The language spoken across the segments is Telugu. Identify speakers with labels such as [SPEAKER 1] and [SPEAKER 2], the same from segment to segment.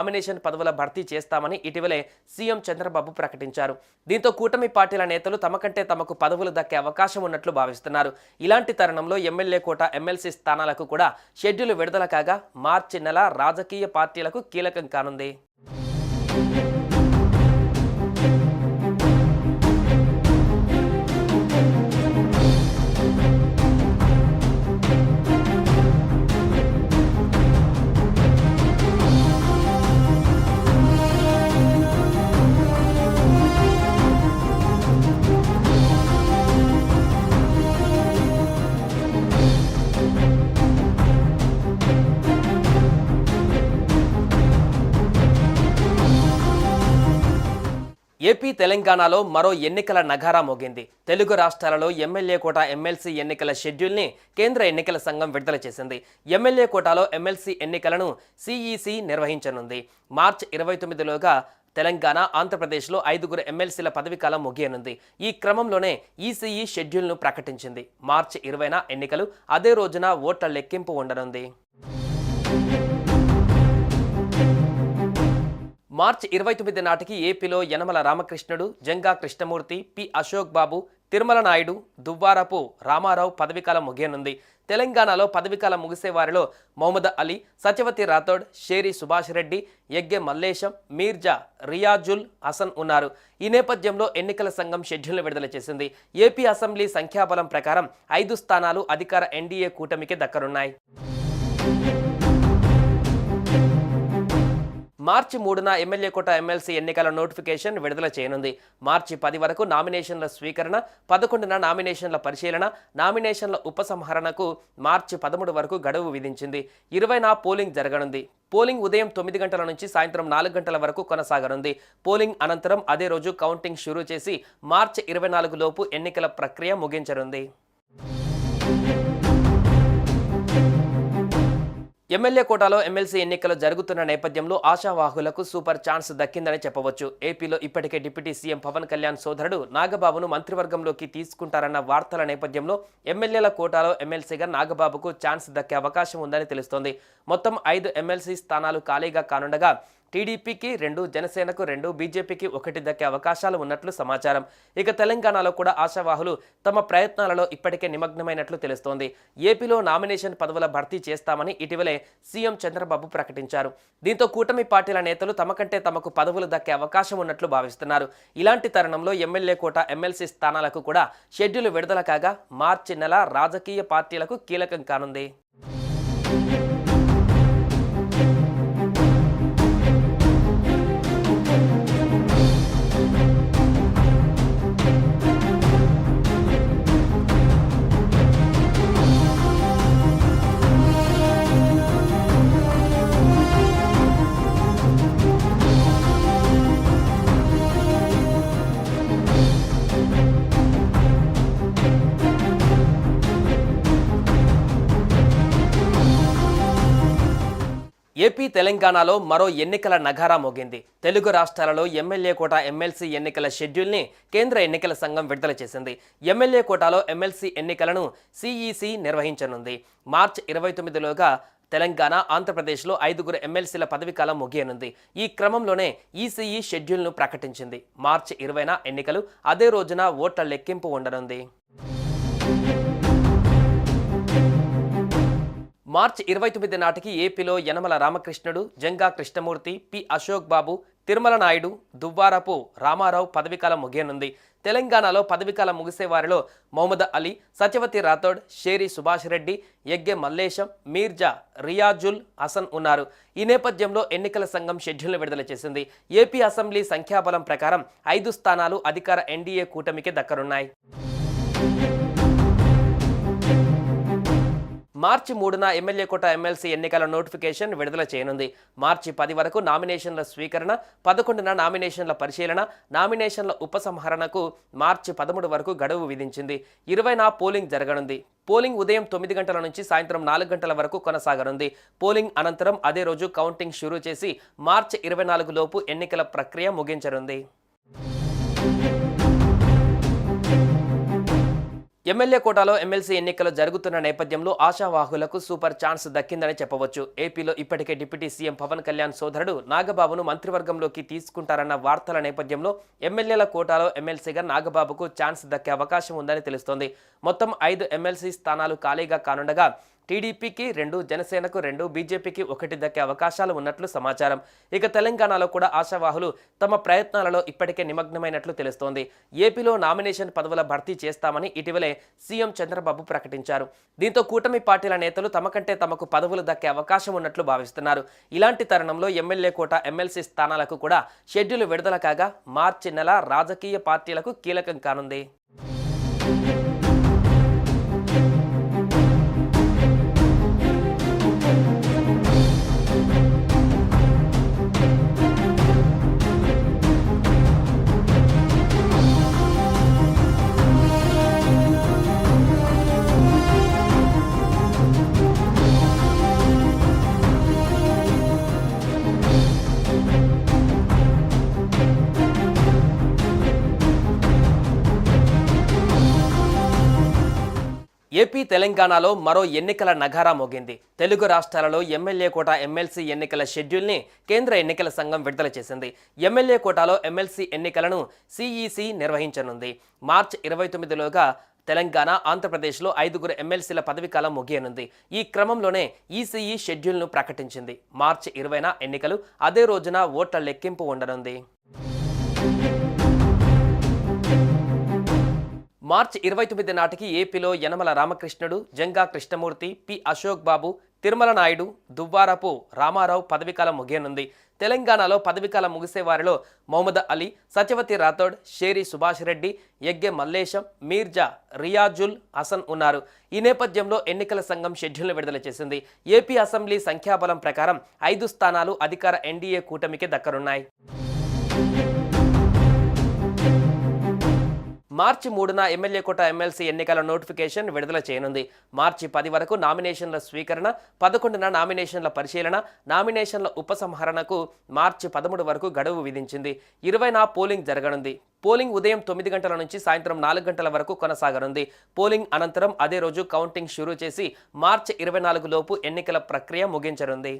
[SPEAKER 1] నామినేషన్ పదవుల భర్తీ చేస్తామని ఇటీవలే సీఎం చంద్రబాబు ప్రకటించారు. దీంతో కూటమి పార్టీల నేతలు తమ కంటే తమకు పదవులు దక్కే అవకాశం ఉన్నట్లు భావిస్తున్నారు. ఇలాంటి తరుణంలో ఎమ్మెల్యే కోట ఎమ్మెల్సీ స్థానాలకు కూడా షెడ్యూల్ విడుదల కాగా మార్చి నెల రాజకీయ పార్టీలకు కీలకం కానుంది. ఏపీ తెలంగాణలో మరో ఎన్నికల నగారా మోగింది. తెలుగు రాష్ట్రాలలో ఎమ్మెల్యే కోట ఎమ్మెల్సీ ఎన్నికల షెడ్యూల్ని కేంద్ర ఎన్నికల సంఘం విడుదల చేసింది. ఎమ్మెల్యే కోటాలో ఎమ్మెల్సీ ఎన్నికలను సిఈసి నిర్వహించనుంది. మార్చి ఇరవై తొమ్మిదిలోగా తెలంగాణ ఆంధ్రప్రదేశ్లో ఐదుగురు ఎమ్మెల్సీల పదవీకాలం ముగియనుంది. ఈ క్రమంలోనే ఈసీఈ షెడ్యూల్ను ప్రకటించింది. మార్చి ఇరవైన ఎన్నికలు అదే రోజున ఓట్ల లెక్కింపు ఉండనుంది. మార్చి ఇరవై తొమ్మిది నాటికి ఏపీలో యనమల రామకృష్ణుడు జంగా కృష్ణమూర్తి పి అశోక్ బాబు తిరుమల నాయుడు దువ్వారపు రామారావు పదవీకాలం ముగియనుంది. తెలంగాణలో పదవీకాలం ముగిసే వారిలో మొహమ్మద్ అలీ సత్యవతి రాథోడ్ షేరి సుభాష్ రెడ్డి యజ్ఞ మల్లేశం మీర్జా రియాజుల్ హసన్ ఉన్నారు. ఈ నేపథ్యంలో ఎన్నికల సంఘం షెడ్యూల్ను విడుదల చేసింది. ఏపీ అసెంబ్లీ సంఖ్యాబలం ప్రకారం ఐదు స్థానాలు అధికార ఎన్డీఏ కూటమికి దక్కనున్నాయి. మార్చి మూడున ఎమ్మెల్యే కోట ఎమ్మెల్సీ ఎన్నికల నోటిఫికేషన్ విడుదల చేయనుంది. మార్చి పది వరకు నామినేషన్ల స్వీకరణ పదకొండున నామినేషన్ల పరిశీలన నామినేషన్ల ఉపసంహరణకు మార్చి పదమూడు వరకు గడువు విధించింది. ఇరవైన పోలింగ్ జరగనుంది. పోలింగ్ ఉదయం తొమ్మిది గంటల నుంచి సాయంత్రం నాలుగు గంటల వరకు కొనసాగనుంది. పోలింగ్ అనంతరం అదే రోజు కౌంటింగ్ షురూ చేసి మార్చి ఇరవై నాలుగు లోపు ఎన్నికల ప్రక్రియ ముగించనుంది. ఎమ్మెల్యే కోటాలో ఎమ్మెల్సీ ఎన్నికలు జరుగుతున్న నేపథ్యంలో ఆశావాహులకు సూపర్ ఛాన్స్ దక్కిందని చెప్పవచ్చు. ఏపీలో ఇప్పటికే డిప్యూటీ సీఎం పవన్ కళ్యాణ్ సోదరుడు నాగబాబును మంత్రివర్గంలోకి తీసుకుంటారన్న వార్తల నేపథ్యంలో ఎమ్మెల్యేల కోటాలో ఎమ్మెల్సీగా నాగబాబుకు ఛాన్స్ దక్కే అవకాశం ఉందని తెలుస్తోంది. మొత్తం ఐదు ఎమ్మెల్సీ స్థానాలు ఖాళీగా కానుండగా టీడీపీకి రెండు జనసేనకు రెండు బీజేపీకి ఒకటి దక్కే అవకాశాలు ఉన్నట్లు సమాచారం. ఇక తెలంగాణలో కూడా ఆశావాహులు తమ ప్రయత్నాలలో ఇప్పటికే నిమగ్నమైనట్లు తెలుస్తోంది. ఏపీలో నామినేషన్ పదవుల భర్తీ చేస్తామని ఇటీవలే సీఎం చంద్రబాబు ప్రకటించారు. దీంతో కూటమి పార్టీల నేతలు తమ కంటే తమకు పదవులు దక్కే అవకాశం ఉన్నట్లు భావిస్తున్నారు. ఇలాంటి తరుణంలో ఎమ్మెల్యే కోట ఎమ్మెల్సీ స్థానాలకు కూడా షెడ్యూల్ విడుదల కాగా మార్చి నెల రాజకీయ పార్టీలకు కీలకం కానుంది. తెలంగాణలో మరో ఎన్నికల నగారా మోగింది. తెలుగు రాష్ట్రాలలో ఎమ్మెల్యే కోట ఎమ్మెల్సీ ఎన్నికల షెడ్యూల్ని కేంద్ర ఎన్నికల సంఘం విడుదల చేసింది. ఎమ్మెల్యే కోటాలో ఎమ్మెల్సీ ఎన్నికలను సిఈసి నిర్వహించనుంది. మార్చి ఇరవై తొమ్మిదిలోగా తెలంగాణ ఆంధ్రప్రదేశ్లో ఐదుగురు ఎమ్మెల్సీల పదవీకాలం ముగియనుంది. ఈ క్రమంలోనే ఈసీఈ షెడ్యూల్ను ప్రకటించింది. మార్చి ఇరవైన ఎన్నికలు అదే రోజున ఓట్ల లెక్కింపు ఉండనుంది. మార్చి ఇరవై తొమ్మిది నాటికి ఏపీలో యనమల రామకృష్ణుడు జంగా కృష్ణమూర్తి పి అశోక్ బాబు తిరుమల నాయుడు దువ్వారపు రామారావు పదవీకాలం ముగియనుంది. తెలంగాణలో పదవీకాలం ముగిసే వారిలో మొహమ్మద్ అలీ సత్యవతి రాథోడ్ షేరి సుభాష్ రెడ్డి యగ్గె మల్లేశం మీర్జా రియాజుల్ హసన్ ఉన్నారు. ఈ నేపథ్యంలో ఎన్నికల సంఘం షెడ్యూల్ను విడుదల చేసింది. ఏపీ అసెంబ్లీ సంఖ్యాబలం ప్రకారం ఐదు స్థానాలు అధికార ఎన్డీఏ కూటమికి దక్కనున్నాయి. మార్చి మూడున ఎమ్మెల్యే కోట ఎమ్మెల్సీ ఎన్నికల నోటిఫికేషన్ విడుదల చేయనుంది. మార్చి పది వరకు నామినేషన్ల స్వీకరణ పదకొండున నామినేషన్ల పరిశీలన నామినేషన్ల ఉపసంహరణకు మార్చి పదమూడు వరకు గడువు విధించింది. ఇరవైన పోలింగ్ జరగనుంది. పోలింగ్ ఉదయం తొమ్మిది గంటల నుంచి సాయంత్రం నాలుగు గంటల వరకు కొనసాగనుంది. పోలింగ్ అనంతరం అదే రోజు కౌంటింగ్ షురూ చేసి మార్చి ఇరవై నాలుగు లోపు ఎన్నికల ప్రక్రియ ముగించనుంది. ఎమ్మెల్యే కోటాలో ఎమ్మెల్సీ ఎన్నికలు జరుగుతున్న నేపథ్యంలో ఆశావాహులకు సూపర్ ఛాన్స్ దక్కిందని చెప్పవచ్చు. ఏపీలో ఇప్పటికే డిప్యూటీ సీఎం పవన్ కళ్యాణ్ సోదరుడు నాగబాబును మంత్రివర్గంలోకి తీసుకుంటారన్న వార్తల నేపథ్యంలో ఎమ్మెల్యేల కోటాలో ఎమ్మెల్సీగా నాగబాబుకు ఛాన్స్ దక్కే అవకాశం ఉందని తెలుస్తోంది. మొత్తం ఐదు ఎమ్మెల్సీ స్థానాలు ఖాళీగా కానుండగా టీడీపీకి రెండు జనసేనకు రెండు బీజేపీకి ఒకటి దక్కే అవకాశాలు ఉన్నట్లు సమాచారం. ఇక తెలంగాణలో కూడా ఆశావాహులు తమ ప్రయత్నాలలో ఇప్పటికే నిమగ్నమైనట్లు తెలుస్తోంది. ఏపీలో నామినేషన్ పదవుల భర్తీ చేస్తామని ఇటీవలే సీఎం చంద్రబాబు ప్రకటించారు. దీంతో కూటమి పార్టీల నేతలు తమ కంటే తమకు పదవులు దక్కే అవకాశం ఉన్నట్లు భావిస్తున్నారు. ఇలాంటి తరుణంలో ఎమ్మెల్యే కోట ఎమ్మెల్సీ స్థానాలకు కూడా షెడ్యూల్ విడుదల కాగా మార్చి నెల రాజకీయ పార్టీలకు కీలకం కానుంది. ఏపీ తెలంగాణలో మరో ఎన్నికల నగారా మోగింది. తెలుగు రాష్ట్రాలలో ఎమ్మెల్యే కోట ఎమ్మెల్సీ ఎన్నికల షెడ్యూల్ని కేంద్ర ఎన్నికల సంఘం విడుదల చేసింది. ఎమ్మెల్యే కోటాలో ఎమ్మెల్సీ ఎన్నికలను సిఈసి నిర్వహించనుంది. మార్చి ఇరవై తొమ్మిదిలోగా తెలంగాణ ఆంధ్రప్రదేశ్లో ఐదుగురు ఎమ్మెల్సీల పదవీకాలం ముగియనుంది. ఈ క్రమంలోనే ఈసీఈ షెడ్యూల్ను ప్రకటించింది. మార్చి ఇరవైన ఎన్నికలు అదే రోజున ఓట్ల లెక్కింపు ఉండనుంది. మార్చి ఇరవై తొమ్మిది నాటికి ఏపీలో యనమల రామకృష్ణుడు జంగా కృష్ణమూర్తి పి అశోక్ బాబు తిరుమల నాయుడు దువ్వారపు రామారావు పదవీకాలం ముగియనుంది. తెలంగాణలో పదవీకాలం ముగిసే వారిలో మొహమ్మద్ అలీ సత్యవతి రాథోడ్ షేరి సుభాష్ రెడ్డి యగ్గె మల్లేశం మీర్జా రియాజుల్ హసన్ ఉన్నారు. ఈ నేపథ్యంలో ఎన్నికల సంఘం షెడ్యూల్ను విడుదల చేసింది. ఏపీ అసెంబ్లీ సంఖ్యాబలం ప్రకారం ఐదు స్థానాలు అధికార ఎన్డీఏ కూటమికి దక్కనున్నాయి. మార్చి మూడున ఎమ్మెల్యే కోట ఎమ్మెల్సీ ఎన్నికల నోటిఫికేషన్ విడుదల చేయనుంది. మార్చి పది వరకు నామినేషన్ల స్వీకరణ పదకొండున నామినేషన్ల పరిశీలన నామినేషన్ల ఉపసంహరణకు మార్చి పదమూడు వరకు గడువు విధించింది. ఇరవైన పోలింగ్ జరగనుంది. పోలింగ్ ఉదయం తొమ్మిది గంటల నుంచి సాయంత్రం నాలుగు గంటల వరకు కొనసాగనుంది. పోలింగ్ అనంతరం అదే రోజు కౌంటింగ్ షురూ చేసి మార్చి ఇరవై నాలుగు లోపు ఎన్నికల ప్రక్రియ ముగించనుంది.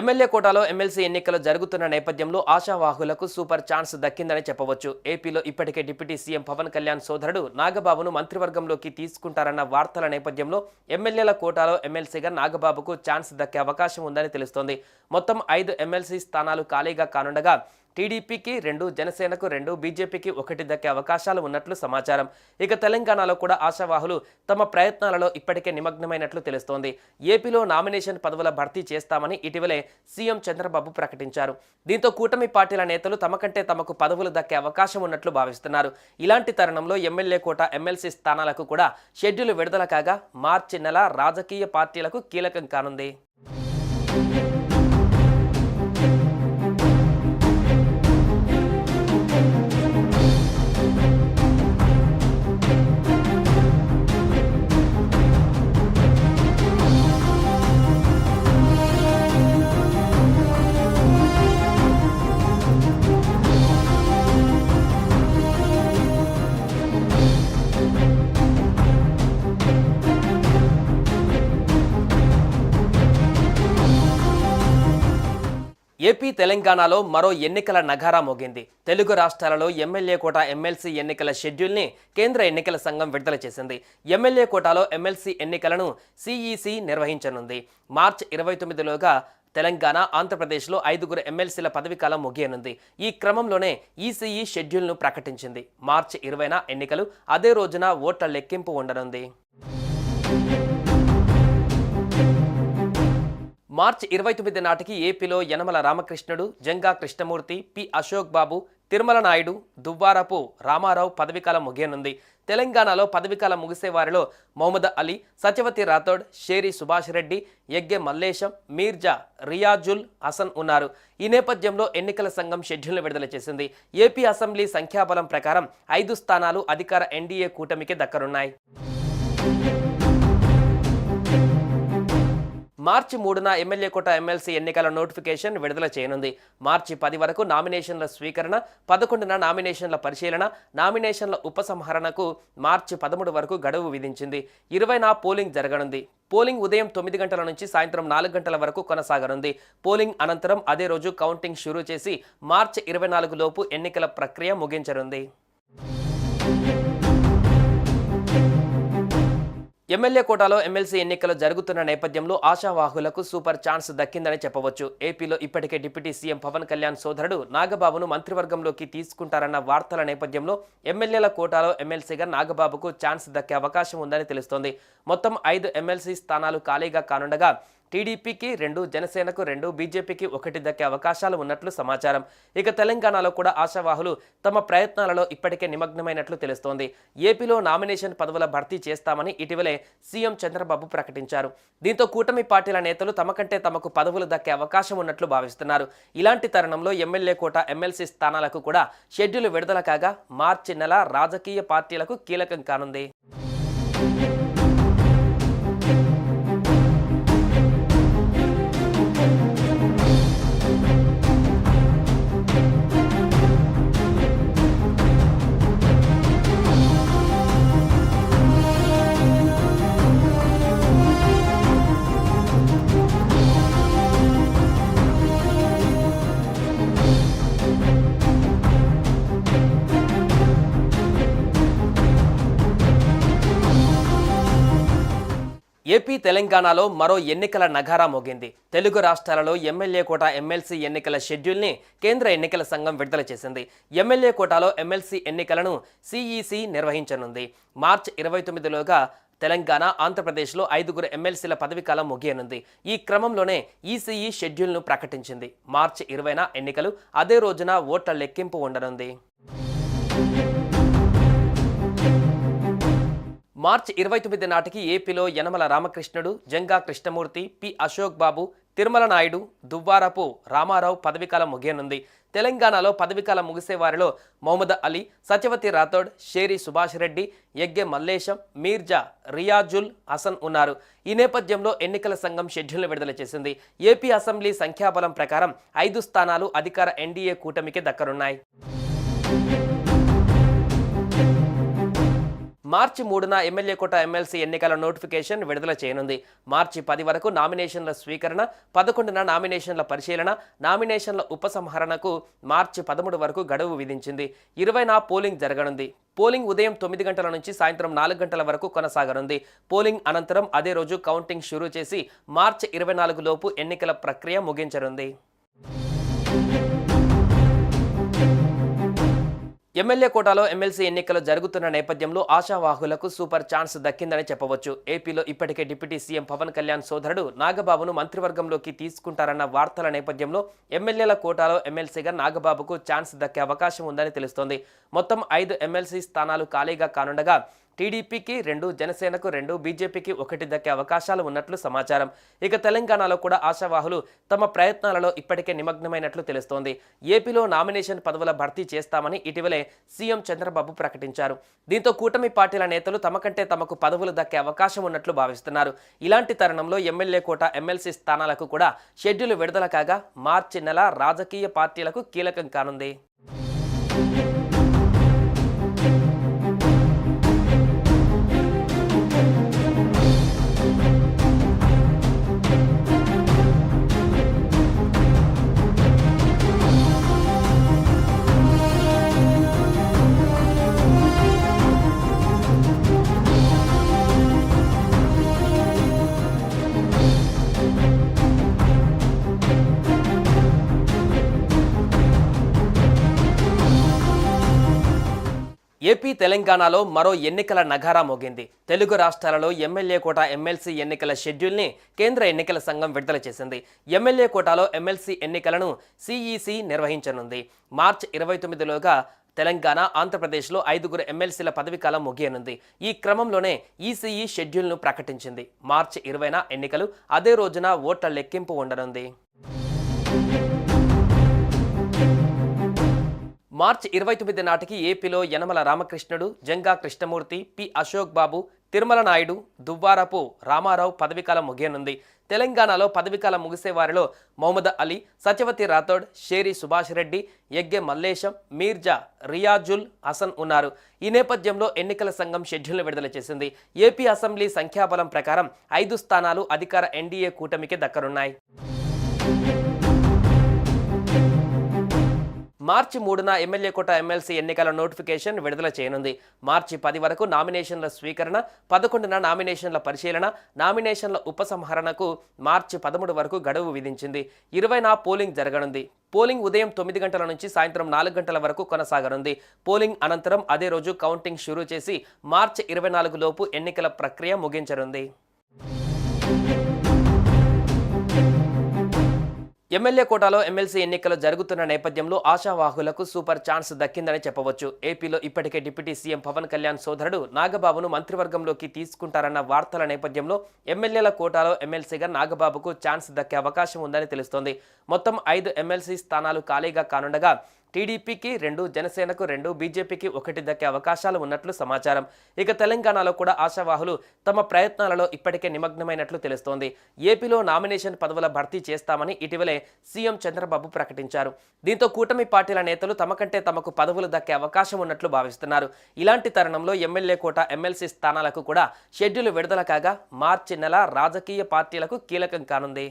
[SPEAKER 1] ఎమ్మెల్యే కోటాలో ఎమ్మెల్సీ ఎన్నికలు జరుగుతున్న నేపథ్యంలో ఆశావాహులకు సూపర్ ఛాన్స్ దక్కిందని చెప్పవచ్చు. ఏపీలో ఇప్పటికే డిప్యూటీ సీఎం పవన్ కళ్యాణ్ సోదరుడు నాగబాబును మంత్రివర్గంలోకి తీసుకుంటారన్న వార్తల నేపథ్యంలో ఎమ్మెల్యేల కోటాలో ఎమ్మెల్సీగా నాగబాబుకు ఛాన్స్ దక్కే అవకాశం ఉందని తెలుస్తోంది. మొత్తం ఐదు ఎమ్మెల్సీ స్థానాలు ఖాళీగా కానుండగా టీడీపీకి రెండు జనసేనకు రెండు బీజేపీకి ఒకటి దక్కే అవకాశాలు ఉన్నట్లు సమాచారం. ఇక తెలంగాణలో కూడా ఆశావాహులు తమ ప్రయత్నాలలో ఇప్పటికే నిమగ్నమైనట్లు తెలుస్తోంది. ఏపీలో నామినేషన్ పదవుల భర్తీ చేస్తామని ఇటీవలే సీఎం చంద్రబాబు ప్రకటించారు. దీంతో కూటమి పార్టీల నేతలు తమ కంటే తమకు పదవులు దక్కే అవకాశం ఉన్నట్లు భావిస్తున్నారు. ఇలాంటి తరుణంలో ఎమ్మెల్యే కోట ఎమ్మెల్సీ స్థానాలకు కూడా షెడ్యూల్ విడుదల కాగా మార్చి నెల రాజకీయ పార్టీలకు కీలకం కానుంది. ఏపీ తెలంగాణలో మరో ఎన్నికల నగారా మోగింది. తెలుగు రాష్ట్రాలలో ఎమ్మెల్యే కోట ఎమ్మెల్సీ ఎన్నికల షెడ్యూల్ని కేంద్ర ఎన్నికల సంఘం విడుదల చేసింది. ఎమ్మెల్యే కోటాలో ఎమ్మెల్సీ ఎన్నికలను సిఈసి నిర్వహించనుంది. మార్చి ఇరవై తొమ్మిదిలోగా తెలంగాణ ఆంధ్రప్రదేశ్లో ఐదుగురు ఎమ్మెల్సీల పదవీకాలం ముగియనుంది. ఈ క్రమంలోనే ఈసీఈ షెడ్యూల్ను ప్రకటించింది. మార్చి ఇరవైన ఎన్నికలు అదే రోజున ఓట్ల లెక్కింపు ఉండనుంది. మార్చి ఇరవై తొమ్మిది నాటికి ఏపీలో యనమల రామకృష్ణుడు జంగా కృష్ణమూర్తి పి అశోక్ బాబు తిరుమల నాయుడు దువ్వారపు రామారావు పదవీకాలం ముగియనుంది. తెలంగాణలో పదవీకాలం ముగిసే వారిలో మొహమ్మద్ అలీ సత్యవతి రాథోడ్ షేరి సుభాష్ రెడ్డి యగ్గె మల్లేశం మీర్జా రియాజుల్ హసన్ ఉన్నారు. ఈ నేపథ్యంలో ఎన్నికల సంఘం షెడ్యూల్ను విడుదల చేసింది. ఏపీ అసెంబ్లీ సంఖ్యాబలం ప్రకారం ఐదు స్థానాలు అధికార ఎన్డీఏ కూటమికి దక్కనున్నాయి మార్చి మూడున ఎమ్మెల్యే కోట ఎమ్మెల్సీ ఎన్నికల నోటిఫికేషన్ విడుదల చేయనుంది. మార్చి పది వరకు నామినేషన్ల స్వీకరణ పదకొండున నామినేషన్ల పరిశీలన నామినేషన్ల ఉపసంహరణకు మార్చి పదమూడు వరకు గడువు విధించింది. ఇరవైన పోలింగ్ జరగనుంది. పోలింగ్ ఉదయం తొమ్మిది గంటల నుంచి సాయంత్రం నాలుగు గంటల వరకు కొనసాగనుంది. పోలింగ్ అనంతరం అదే రోజు కౌంటింగ్ షురూ చేసి మార్చి ఇరవై నాలుగు లోపు ఎన్నికల ప్రక్రియ ముగించనుంది. ఎమ్మెల్యే కోటాలో ఎమ్మెల్సీ ఎన్నికలు జరుగుతున్న నేపథ్యంలో ఆశావాహులకు సూపర్ ఛాన్స్ దక్కిందని చెప్పవచ్చు. ఏపీలో ఇప్పటికే డిప్యూటీ సీఎం పవన్ కళ్యాణ్ సోదరుడు నాగబాబును మంత్రివర్గంలోకి తీసుకుంటారన్న వార్తల నేపథ్యంలో ఎమ్మెల్యేల కోటాలో ఎమ్మెల్సీగా నాగబాబుకు ఛాన్స్ దక్కే అవకాశం ఉందని తెలుస్తోంది. మొత్తం ఐదు ఎమ్మెల్సీ స్థానాలు ఖాళీగా కానుండగా టీడీపీకి రెండు జనసేనకు రెండు బీజేపీకి ఒకటి దక్కే అవకాశాలు ఉన్నట్లు సమాచారం. ఇక తెలంగాణలో కూడా ఆశావాహులు తమ ప్రయత్నాలలో ఇప్పటికే నిమగ్నమైనట్లు తెలుస్తోంది. ఏపీలో నామినేషన్ పదవుల భర్తీ చేస్తామని ఇటీవలే సీఎం చంద్రబాబు ప్రకటించారు. దీంతో కూటమి పార్టీల నేతలు తమ కంటే తమకు పదవులు దక్కే అవకాశం ఉన్నట్లు భావిస్తున్నారు. ఇలాంటి తరుణంలో ఎమ్మెల్యే కోట ఎమ్మెల్సీ స్థానాలకు కూడా షెడ్యూల్ విడుదల కాగా మార్చి నెల రాజకీయ పార్టీలకు కీలకం కానుంది. ఏపీ తెలంగాణలో మరో ఎన్నికల నగారా మోగింది. తెలుగు రాష్ట్రాలలో ఎమ్మెల్యే కోట ఎమ్మెల్సీ ఎన్నికల షెడ్యూల్ని కేంద్ర ఎన్నికల సంఘం విడుదల చేసింది. ఎమ్మెల్యే కోటాలో ఎమ్మెల్సీ ఎన్నికలను సిఈసి నిర్వహించనుంది. మార్చి ఇరవై తొమ్మిదిలోగా తెలంగాణ ఆంధ్రప్రదేశ్లో ఐదుగురు ఎమ్మెల్సీల పదవీకాలం ముగియనుంది. ఈ క్రమంలోనే ఈసీఈ షెడ్యూల్ను ప్రకటించింది. మార్చి ఇరవైన ఎన్నికలు అదే రోజున ఓట్ల లెక్కింపు ఉండనుంది. మార్చి ఇరవై తొమ్మిది నాటికి ఏపీలో యనమల రామకృష్ణుడు జంగా కృష్ణమూర్తి పి అశోక్ బాబు తిరుమల నాయుడు దువ్వారపు రామారావు పదవీకాలం ముగియనుంది. తెలంగాణలో పదవీకాలం ముగిసే వారిలో మొహమ్మద్ అలీ సత్యవతి రాథోడ్ షేరి సుభాష్ రెడ్డి యగ్గె మల్లేశం మీర్జా రియాజుల్ హసన్ ఉన్నారు. ఈ నేపథ్యంలో ఎన్నికల సంఘం షెడ్యూల్ను విడుదల చేసింది. ఏపీ అసెంబ్లీ సంఖ్యాబలం ప్రకారం ఐదు స్థానాలు అధికార ఎన్డీఏ కూటమికి దక్కనున్నాయి. మార్చి మూడున ఎమ్మెల్యే కోట ఎమ్మెల్సీ ఎన్నికల నోటిఫికేషన్ విడుదల చేయనుంది. మార్చి పది వరకు నామినేషన్ల స్వీకరణ పదకొండున నామినేషన్ల పరిశీలన నామినేషన్ల ఉపసంహరణకు మార్చి పదమూడు వరకు గడువు విధించింది. ఇరవైన పోలింగ్ జరగనుంది. పోలింగ్ ఉదయం తొమ్మిది గంటల నుంచి సాయంత్రం నాలుగు గంటల వరకు కొనసాగనుంది. పోలింగ్ అనంతరం అదే రోజు కౌంటింగ్ షురూ చేసి మార్చి ఇరవై నాలుగు లోపు ఎన్నికల ప్రక్రియ ముగించనుంది. ఎమ్మెల్యే కోటాలో ఎమ్మెల్సీ ఎన్నికలు జరుగుతున్న నేపథ్యంలో ఆశావాహులకు సూపర్ ఛాన్స్ దక్కిందని చెప్పవచ్చు. ఏపీలో ఇప్పటికే డిప్యూటీ సీఎం పవన్ కళ్యాణ్ సోదరుడు నాగబాబును మంత్రివర్గంలోకి తీసుకుంటారన్న వార్తల నేపథ్యంలో ఎమ్మెల్యేల కోటాలో ఎమ్మెల్సీగా నాగబాబుకు ఛాన్స్ దక్కే అవకాశం ఉందని తెలుస్తోంది. మొత్తం ఐదు ఎమ్మెల్సీ స్థానాలు ఖాళీగా కానుండగా టీడీపీకి రెండు జనసేనకు రెండు బీజేపీకి ఒకటి దక్కే అవకాశాలు ఉన్నట్లు సమాచారం. ఇక తెలంగాణలో కూడా ఆశావాహులు తమ ప్రయత్నాలలో ఇప్పటికే నిమగ్నమైనట్లు తెలుస్తోంది. ఏపీలో నామినేషన్ పదవుల భర్తీ చేస్తామని ఇటీవలే సీఎం చంద్రబాబు ప్రకటించారు. దీంతో కూటమి పార్టీల నేతలు తమ కంటే తమకు పదవులు దక్కే అవకాశం ఉన్నట్లు భావిస్తున్నారు. ఇలాంటి తరుణంలో ఎమ్మెల్యే కోట ఎమ్మెల్సీ స్థానాలకు కూడా షెడ్యూల్ విడుదల కాగా మార్చి నెల రాజకీయ పార్టీలకు కీలకం కానుంది. తెలంగాణలో మరో ఎన్నికల నగారా మోగింది. తెలుగు రాష్ట్రాలలో ఎమ్మెల్యే కోట ఎమ్మెల్సీ ఎన్నికల షెడ్యూల్ని కేంద్ర ఎన్నికల సంఘం విడుదల చేసింది. ఎమ్మెల్యే కోటాలో ఎమ్మెల్సీ ఎన్నికలను సిఈసి నిర్వహించనుంది. మార్చి ఇరవై తొమ్మిదిలోగా తెలంగాణ ఆంధ్రప్రదేశ్లో ఐదుగురు ఎమ్మెల్సీల పదవీకాలం ముగియనుంది. ఈ క్రమంలోనే ఈసీఈ షెడ్యూల్ను ప్రకటించింది. మార్చి ఇరవైన ఎన్నికలు అదే రోజున ఓట్ల లెక్కింపు ఉండనుంది. మార్చి ఇరవై తొమ్మిది నాటికి ఏపీలో యనమల రామకృష్ణుడు జంగా కృష్ణమూర్తి పి అశోక్ బాబు తిరుమల నాయుడు దువ్వారపు రామారావు పదవీకాలం ముగియనుంది. తెలంగాణలో పదవికాలం ముగిసే వారిలో మొహమ్మద్ అలీ సత్యవతి రాథోడ్ షేరి సుభాష్ రెడ్డి యగ్గె మల్లేశం మీర్జా రియాజుల్ హసన్ ఉన్నారు. ఈ నేపథ్యంలో ఎన్నికల సంఘం షెడ్యూల్ను విడుదల చేసింది. ఏపీ అసెంబ్లీ సంఖ్యాబలం ప్రకారం ఐదు స్థానాలు అధికార ఎన్డీఏ కూటమికి దక్కనున్నాయి. మార్చి మూడున ఎమ్మెల్యే కోట ఎమ్మెల్సీ ఎన్నికల నోటిఫికేషన్ విడుదల చేయనుంది. మార్చి పది వరకు నామినేషన్ల స్వీకరణ పదకొండున నామినేషన్ల పరిశీలన నామినేషన్ల ఉపసంహరణకు మార్చి పదమూడు వరకు గడువు విధించింది. ఇరవైన పోలింగ్ జరగనుంది. పోలింగ్ ఉదయం తొమ్మిది గంటల నుంచి సాయంత్రం నాలుగు గంటల వరకు కొనసాగనుంది. పోలింగ్ అనంతరం అదే రోజు కౌంటింగ్ షురూ చేసి మార్చి ఇరవై నాలుగు లోపు ఎన్నికల ప్రక్రియ ముగించనుంది. ఎమ్మెల్యే కోటాలో ఎమ్మెల్సీ ఎన్నికలు జరుగుతున్న నేపథ్యంలో ఆశావాహులకు సూపర్ ఛాన్స్ దక్కిందని చెప్పవచ్చు. ఏపీలో ఇప్పటికే డిప్యూటీ సీఎం పవన్ కళ్యాణ్ సోదరుడు నాగబాబును మంత్రివర్గంలోకి తీసుకుంటారన్న వార్తల నేపథ్యంలో ఎమ్మెల్యేల కోటాలో ఎమ్మెల్సీగా నాగబాబుకు ఛాన్స్ దక్కే అవకాశం ఉందని తెలుస్తోంది. మొత్తం ఐదు ఎమ్మెల్సీ స్థానాలు ఖాళీగా కానుండగా టీడీపీకి రెండు జనసేనకు రెండు బీజేపీకి ఒకటి దక్కే అవకాశాలు ఉన్నట్లు సమాచారం. ఇక తెలంగాణలో కూడా ఆశావాహులు తమ ప్రయత్నాలలో ఇప్పటికే నిమగ్నమైనట్లు తెలుస్తోంది. ఏపీలో నామినేషన్ పదవుల భర్తీ చేస్తామని ఇటీవలే సీఎం చంద్రబాబు ప్రకటించారు. దీంతో కూటమి పార్టీల నేతలు తమ కంటే తమకు పదవులు దక్కే అవకాశం ఉన్నట్లు భావిస్తున్నారు. ఇలాంటి తరుణంలో ఎమ్మెల్యే కోట ఎమ్మెల్సీ స్థానాలకు కూడా షెడ్యూల్ విడుదల కాగా మార్చి నెల రాజకీయ పార్టీలకు కీలకం కానుంది.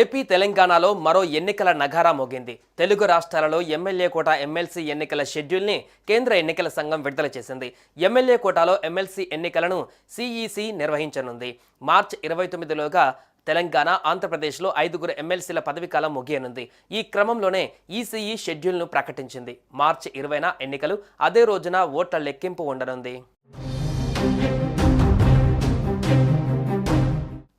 [SPEAKER 1] ఏపీ తెలంగాణలో మరో ఎన్నికల నగారా మోగింది. తెలుగు రాష్ట్రాలలో ఎమ్మెల్యే కోట ఎమ్మెల్సీ ఎన్నికల షెడ్యూల్ని కేంద్ర ఎన్నికల సంఘం విడుదల చేసింది. ఎమ్మెల్యే కోటాలో ఎమ్మెల్సీ ఎన్నికలను సిఈసి నిర్వహించనుంది. మార్చ్ ఇరవై తొమ్మిదిలోగా తెలంగాణ ఆంధ్రప్రదేశ్లో ఐదుగురు ఎమ్మెల్సీల పదవీకాలం ముగియనుంది. ఈ క్రమంలోనే ఈసీఈ షెడ్యూల్ను ప్రకటించింది. మార్చి ఇరవైన ఎన్నికలు అదే రోజున ఓట్ల లెక్కింపు ఉండనుంది.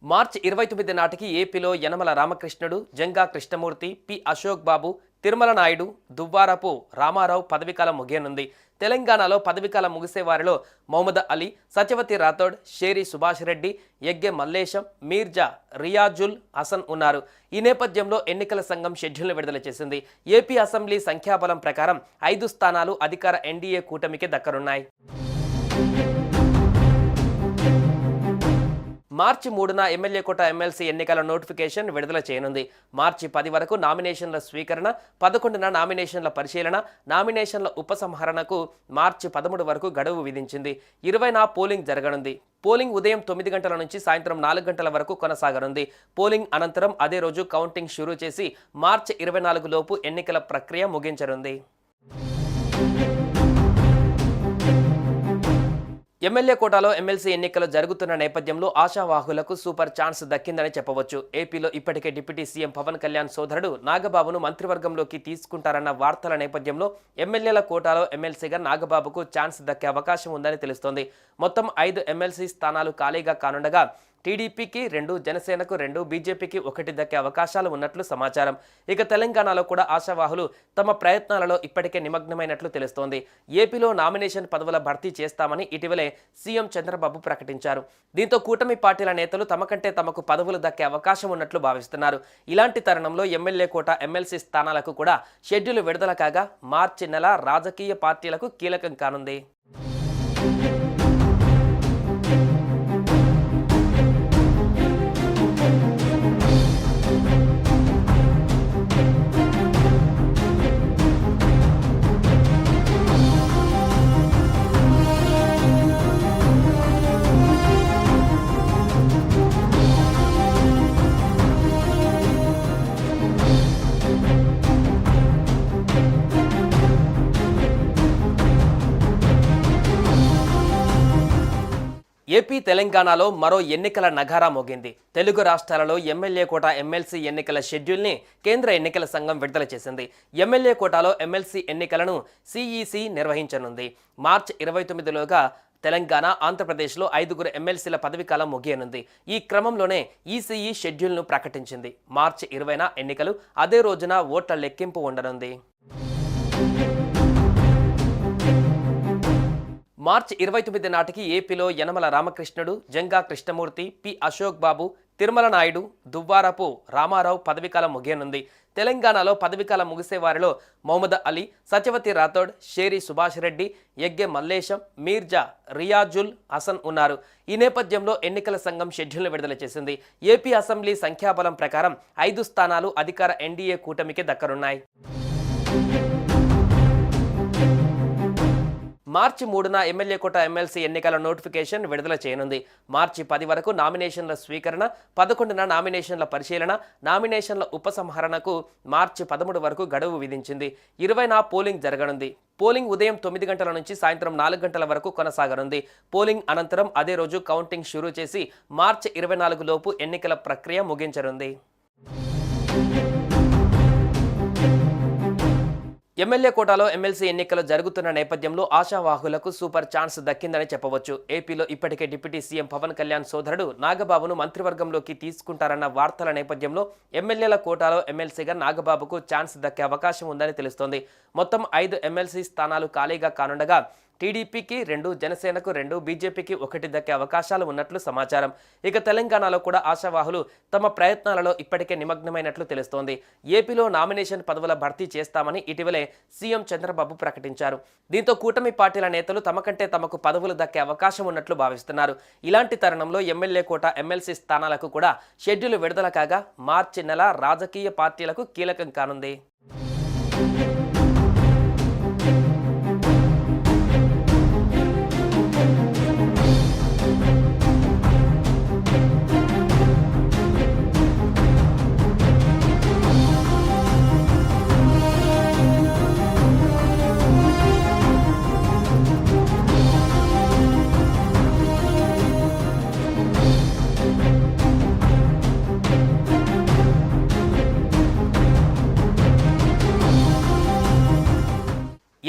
[SPEAKER 1] మార్చి ఇరవై తొమ్మిది నాటికి ఏపీలో యనమల రామకృష్ణుడు జంగా కృష్ణమూర్తి పి అశోక్ బాబు తిరుమల నాయుడు దువ్వారపు రామారావు పదవీకాలం ముగియనుంది. తెలంగాణలో పదవీకాలం ముగిసే వారిలో మొహమ్మద్ అలీ సత్యవతి రాథోడ్ షేరి సుభాష్ రెడ్డి యగ్గె మల్లేశం మీర్జా రియాజుల్ హసన్ ఉన్నారు. ఈ నేపథ్యంలో ఎన్నికల సంఘం షెడ్యూల్ను విడుదల చేసింది. ఏపీ అసెంబ్లీ సంఖ్యాబలం ప్రకారం ఐదు స్థానాలు అధికార ఎన్డీఏ కూటమికి దక్కనున్నాయి. మార్చి మూడున ఎమ్మెల్యే కోట ఎమ్మెల్సీ ఎన్నికల నోటిఫికేషన్ విడుదల చేయనుంది. మార్చి పది వరకు నామినేషన్ల స్వీకరణ పదకొండున నామినేషన్ల పరిశీలన నామినేషన్ల ఉపసంహరణకు మార్చి పదమూడు వరకు గడువు విధించింది. ఇరవైన పోలింగ్ జరగనుంది. పోలింగ్ ఉదయం తొమ్మిది గంటల నుంచి సాయంత్రం నాలుగు గంటల వరకు కొనసాగనుంది. పోలింగ్ అనంతరం అదే రోజు కౌంటింగ్ షురూ చేసి మార్చి ఇరవై నాలుగు లోపు ఎన్నికల ప్రక్రియ ముగించనుంది. ఎమ్మెల్యే కోటాలో ఎమ్మెల్సీ ఎన్నికలు జరుగుతున్న నేపథ్యంలో ఆశావాహులకు సూపర్ ఛాన్స్ దక్కిందని చెప్పవచ్చు. ఏపీలో ఇప్పటికే డిప్యూటీ సీఎం పవన్ కళ్యాణ్ సోదరుడు నాగబాబును మంత్రివర్గంలోకి తీసుకుంటారన్న వార్తల నేపథ్యంలో ఎమ్మెల్యేల కోటాలో ఎమ్మెల్సీగా నాగబాబుకు ఛాన్స్ దక్కే అవకాశం ఉందని తెలుస్తోంది. మొత్తం ఐదు ఎమ్మెల్సీ స్థానాలు ఖాళీగా కానుండగా టీడీపీకి రెండు జనసేనకు రెండు బీజేపీకి ఒకటి దక్కే అవకాశాలు ఉన్నట్లు సమాచారం. ఇక తెలంగాణలో కూడా ఆశావాహులు తమ ప్రయత్నాలలో ఇప్పటికే నిమగ్నమైనట్లు తెలుస్తోంది. ఏపీలో నామినేషన్ పదవుల భర్తీ చేస్తామని ఇటీవలే సీఎం చంద్రబాబు ప్రకటించారు. దీంతో కూటమి పార్టీల నేతలు తమ కంటే తమకు పదవులు దక్కే అవకాశం ఉన్నట్లు భావిస్తున్నారు. ఇలాంటి తరుణంలో ఎమ్మెల్యే కోట ఎమ్మెల్సీ స్థానాలకు కూడా షెడ్యూల్ విడుదల కాగా మార్చి నెల రాజకీయ పార్టీలకు కీలకం కానుంది. ఏపీ తెలంగాణలో మరో ఎన్నికల నగారా మోగింది. తెలుగు రాష్ట్రాలలో ఎమ్మెల్యే కోట ఎమ్మెల్సీ ఎన్నికల షెడ్యూల్ని కేంద్ర ఎన్నికల సంఘం విడుదల చేసింది. ఎమ్మెల్యే కోటాలో ఎమ్మెల్సీ ఎన్నికలను సిఈసి నిర్వహించనుంది. మార్చి ఇరవై తొమ్మిదిలోగా తెలంగాణ ఆంధ్రప్రదేశ్లో ఐదుగురు ఎమ్మెల్సీల పదవీకాలం ముగియనుంది. ఈ క్రమంలోనే ఈసీఈ షెడ్యూల్ను ప్రకటించింది. మార్చి ఇరవైన ఎన్నికలు అదే రోజున ఓట్ల లెక్కింపు ఉండనుంది. మార్చి ఇరవై తొమ్మిది నాటికి ఏపీలో యనమల రామకృష్ణుడు జంగా కృష్ణమూర్తి పి అశోక్ బాబు తిరుమల నాయుడు దువ్వారపు రామారావు పదవీకాలం ముగియనుంది. తెలంగాణలో పదవీకాలం ముగిసే వారిలో మొహమ్మద్ అలీ సత్యవతి రాథోడ్ షేరి సుభాష్ రెడ్డి యగ్గె మల్లేశం మీర్జా రియాజుల్ హసన్ ఉన్నారు. ఈ నేపథ్యంలో ఎన్నికల సంఘం షెడ్యూల్ను విడుదల చేసింది. ఏపీ అసెంబ్లీ సంఖ్యాబలం ప్రకారం ఐదు స్థానాలు అధికార ఎన్డీఏ కూటమికి దక్కనున్నాయి. మార్చి మూడున ఎమ్మెల్యే కోట ఎమ్మెల్సీ ఎన్నికల నోటిఫికేషన్ విడుదల చేయనుంది. మార్చి పది వరకు నామినేషన్ల స్వీకరణ పదకొండున నామినేషన్ల పరిశీలన నామినేషన్ల ఉపసంహరణకు మార్చి పదమూడు వరకు గడువు విధించింది. ఇరవైన పోలింగ్ జరగనుంది. పోలింగ్ ఉదయం తొమ్మిది గంటల నుంచి సాయంత్రం నాలుగు గంటల వరకు కొనసాగనుంది. పోలింగ్ అనంతరం అదే రోజు కౌంటింగ్ షురూ చేసి మార్చి ఇరవై నాలుగు లోపు ఎన్నికల ప్రక్రియ ముగించనుంది. ఎమ్మెల్యే కోటాలో ఎమ్మెల్సీ ఎన్నికలు జరుగుతున్న నేపథ్యంలో ఆశావాహులకు సూపర్ ఛాన్స్ దక్కిందని చెప్పవచ్చు. ఏపీలో ఇప్పటికే డిప్యూటీ సీఎం పవన్ కళ్యాణ్ సోదరుడు నాగబాబును మంత్రివర్గంలోకి తీసుకుంటారన్న వార్తల నేపథ్యంలో ఎమ్మెల్యేల కోటాలో ఎమ్మెల్సీగా నాగబాబుకు ఛాన్స్ దక్కే అవకాశం ఉందని తెలుస్తోంది. మొత్తం ఐదు ఎమ్మెల్సీ స్థానాలు ఖాళీగా కానుండగా టీడీపీకి రెండు జనసేనకు రెండు బీజేపీకి ఒకటి దక్కే అవకాశాలు ఉన్నట్లు సమాచారం. ఇక తెలంగాణలో కూడా ఆశావాహులు తమ ప్రయత్నాలలో ఇప్పటికే నిమగ్నమైనట్లు తెలుస్తోంది. ఏపీలో నామినేషన్ పదవుల భర్తీ చేస్తామని ఇటీవలే సీఎం చంద్రబాబు ప్రకటించారు. దీంతో కూటమి పార్టీల నేతలు తమ కంటే తమకు పదవులు దక్కే అవకాశం ఉన్నట్లు భావిస్తున్నారు. ఇలాంటి తరుణంలో ఎమ్మెల్యే కోట ఎమ్మెల్సీ స్థానాలకు కూడా షెడ్యూల్ విడుదల కాగా మార్చి నెల రాజకీయ పార్టీలకు కీలకం కానుంది.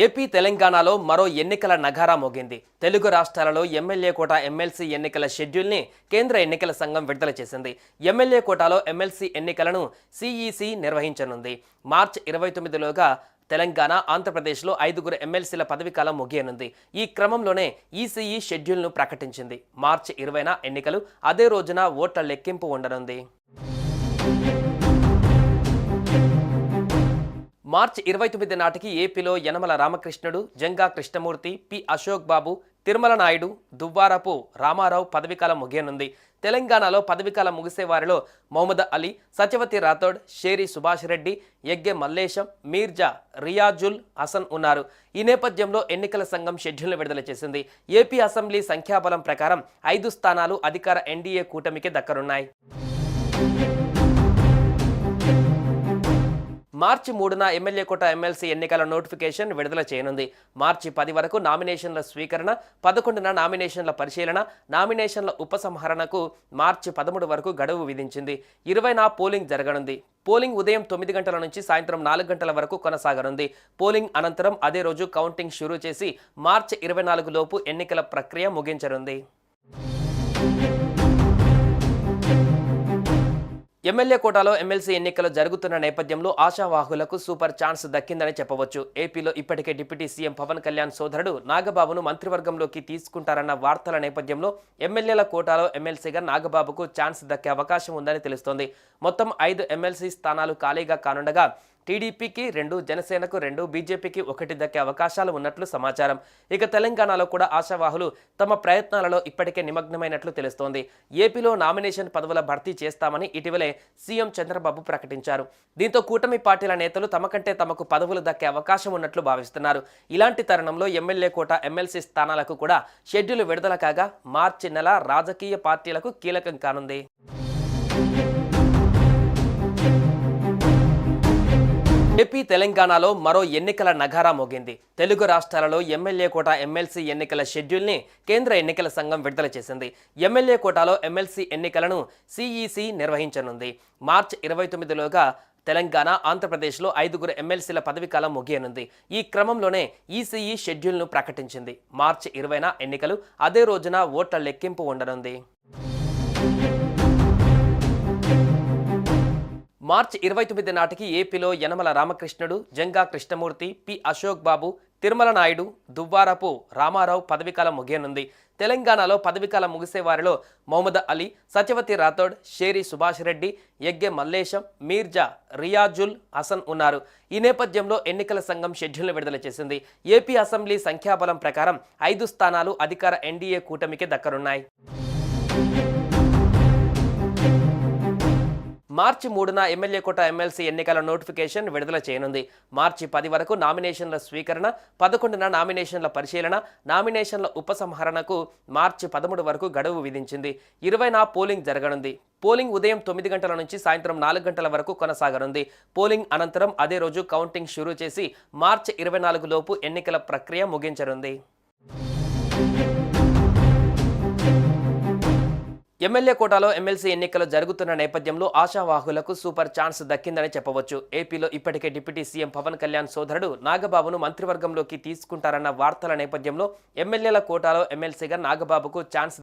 [SPEAKER 1] ఏపీ తెలంగాణలో మరో ఎన్నికల నగారా మోగింది. తెలుగు రాష్ట్రాలలో ఎమ్మెల్యే కోట ఎమ్మెల్సీ ఎన్నికల షెడ్యూల్ని కేంద్ర ఎన్నికల సంఘం విడుదల చేసింది. ఎమ్మెల్యే కోటాలో ఎమ్మెల్సీ ఎన్నికలను సిఈసి నిర్వహించనుంది. మార్చి ఇరవై తొమ్మిదిలోగా తెలంగాణ ఆంధ్రప్రదేశ్లో ఐదుగురు ఎమ్మెల్సీల పదవీకాలం ముగియనుంది. ఈ క్రమంలోనే ఈసీఈ షెడ్యూల్ను ప్రకటించింది. మార్చి ఇరవైన ఎన్నికలు అదే రోజున ఓట్ల లెక్కింపు ఉండనుంది. మార్చి ఇరవై తొమ్మిది నాటికి ఏపీలో యనమల రామకృష్ణుడు జంగా కృష్ణమూర్తి పి అశోక్ బాబు తిరుమల నాయుడు దువ్వారపు రామారావు పదవీకాలం ముగియనుంది. తెలంగాణలో పదవీకాలం ముగిసే వారిలో మొహమ్మద్ అలీ సత్యవతి రాథోడ్ షేరి సుభాష్ రెడ్డి యగ్గె మల్లేశం మీర్జా రియాజుల్ హసన్ ఉన్నారు. ఈ నేపథ్యంలో ఎన్నికల సంఘం షెడ్యూల్ను విడుదల చేసింది. ఏపీ అసెంబ్లీ సంఖ్యాబలం ప్రకారం ఐదు స్థానాలు అధికార ఎన్డీఏ కూటమికి దక్కనున్నాయి. మార్చి మూడున ఎమ్మెల్యే కోట ఎమ్మెల్సీ ఎన్నికల నోటిఫికేషన్ విడుదల చేయనుంది. మార్చి పది వరకు నామినేషన్ల స్వీకరణ పదకొండున నామినేషన్ల పరిశీలన నామినేషన్ల ఉపసంహరణకు మార్చి పదమూడు వరకు గడువు విధించింది. ఇరవైన పోలింగ్ జరగనుంది. పోలింగ్ ఉదయం తొమ్మిది గంటల నుంచి సాయంత్రం నాలుగు గంటల వరకు కొనసాగనుంది. పోలింగ్ అనంతరం అదే రోజు కౌంటింగ్ షురూ చేసి మార్చి ఇరవై నాలుగు లోపు ఎన్నికల ప్రక్రియ ముగించనుంది. ఎమ్మెల్యే కోటాలో ఎమ్మెల్సీ ఎన్నికలు జరుగుతున్న నేపథ్యంలో ఆశావాహులకు సూపర్ ఛాన్స్ దక్కిందని చెప్పవచ్చు. ఏపీలో ఇప్పటికే డిప్యూటీ సీఎం పవన్ కళ్యాణ్ సోదరుడు నాగబాబును మంత్రివర్గంలోకి తీసుకుంటారన్న వార్తల నేపథ్యంలో ఎమ్మెల్యేల కోటాలో ఎమ్మెల్సీగా నాగబాబుకు ఛాన్స్ దక్కే అవకాశం ఉందని తెలుస్తోంది. మొత్తం ఐదు ఎమ్మెల్సీ స్థానాలు ఖాళీగా కానుండగా టీడీపీకి రెండు జనసేనకు రెండు బీజేపీకి ఒకటి దక్కే అవకాశాలు ఉన్నట్లు సమాచారం. ఇక తెలంగాణలో కూడా ఆశావాహులు తమ ప్రయత్నాలలో ఇప్పటికే నిమగ్నమైనట్లు తెలుస్తోంది. ఏపీలో నామినేషన్ పదవుల భర్తీ చేస్తామని ఇటీవలే సీఎం చంద్రబాబు ప్రకటించారు. దీంతో కూటమి పార్టీల నేతలు తమ కంటే తమకు పదవులు దక్కే అవకాశం ఉన్నట్లు భావిస్తున్నారు. ఇలాంటి తరుణంలో ఎమ్మెల్యే కోట ఎమ్మెల్సీ స్థానాలకు కూడా షెడ్యూల్ విడుదల కాగా మార్చి నెల రాజకీయ పార్టీలకు కీలకం కానుంది. ఏపీ తెలంగాణలో మరో ఎన్నికల నగారా మోగింది. తెలుగు రాష్ట్రాలలో ఎమ్మెల్యే కోట ఎమ్మెల్సీ ఎన్నికల షెడ్యూల్ని కేంద్ర ఎన్నికల సంఘం విడుదల చేసింది. ఎమ్మెల్యే కోటాలో ఎమ్మెల్సీ ఎన్నికలను సిఈసి నిర్వహించనుంది. మార్చి ఇరవై తొమ్మిదిలోగా తెలంగాణ ఆంధ్రప్రదేశ్లో ఐదుగురు ఎమ్మెల్సీల పదవీకాలం ముగియనుంది. ఈ క్రమంలోనే ఈసీఈ షెడ్యూల్ను ప్రకటించింది. మార్చి ఇరవైన ఎన్నికలు అదే రోజున ఓట్ల లెక్కింపు ఉండనుంది. మార్చి ఇరవై తొమ్మిది నాటికి ఏపీలో యనమల రామకృష్ణుడు జంగా కృష్ణమూర్తి పి అశోక్ బాబు తిరుమల నాయుడు దువ్వారపు రామారావు పదవీకాలం ముగియనుంది. తెలంగాణలో పదవీకాలం ముగిసే వారిలో మొహమ్మద్ అలీ సత్యవతి రాథోడ్ షేరి సుభాష్ రెడ్డి యగ్గె మల్లేశం మీర్జా రియాజుల్ హసన్ ఉన్నారు. ఈ నేపథ్యంలో ఎన్నికల సంఘం షెడ్యూల్ను విడుదల చేసింది. ఏపీ అసెంబ్లీ సంఖ్యాబలం ప్రకారం ఐదు స్థానాలు అధికార ఎన్డీఏ కూటమికి దక్కనున్నాయి. మార్చి మూడున ఎమ్మెల్యే కోట ఎమ్మెల్సీ ఎన్నికల నోటిఫికేషన్ విడుదల చేయనుంది. మార్చి పది వరకు నామినేషన్ల స్వీకరణ పదకొండున నామినేషన్ల పరిశీలన నామినేషన్ల ఉపసంహరణకు మార్చి పదమూడు వరకు గడువు విధించింది. ఇరవైన పోలింగ్ జరగనుంది. పోలింగ్ ఉదయం తొమ్మిది గంటల నుంచి సాయంత్రం నాలుగు గంటల వరకు కొనసాగనుంది. పోలింగ్ అనంతరం అదే రోజు కౌంటింగ్ షురూ చేసి మార్చి ఇరవై నాలుగు లోపు ఎన్నికల ప్రక్రియ ముగించనుంది. ఎమ్మెల్యే కోటాలో ఎమ్మెల్సీ ఎన్నికలు జరుగుతున్న నేపథ్యంలో ఆశావాహులకు సూపర్ ఛాన్స్ దక్కిందని చెప్పవచ్చు. ఏపీలో ఇప్పటికే డిప్యూటీ సీఎం పవన్ కళ్యాణ్ సోదరుడు నాగబాబును మంత్రివర్గంలోకి తీసుకుంటారన్న వార్తల నేపథ్యంలో ఎమ్మెల్యేల కోటాలో ఎమ్మెల్సీగా నాగబాబుకు ఛాన్స్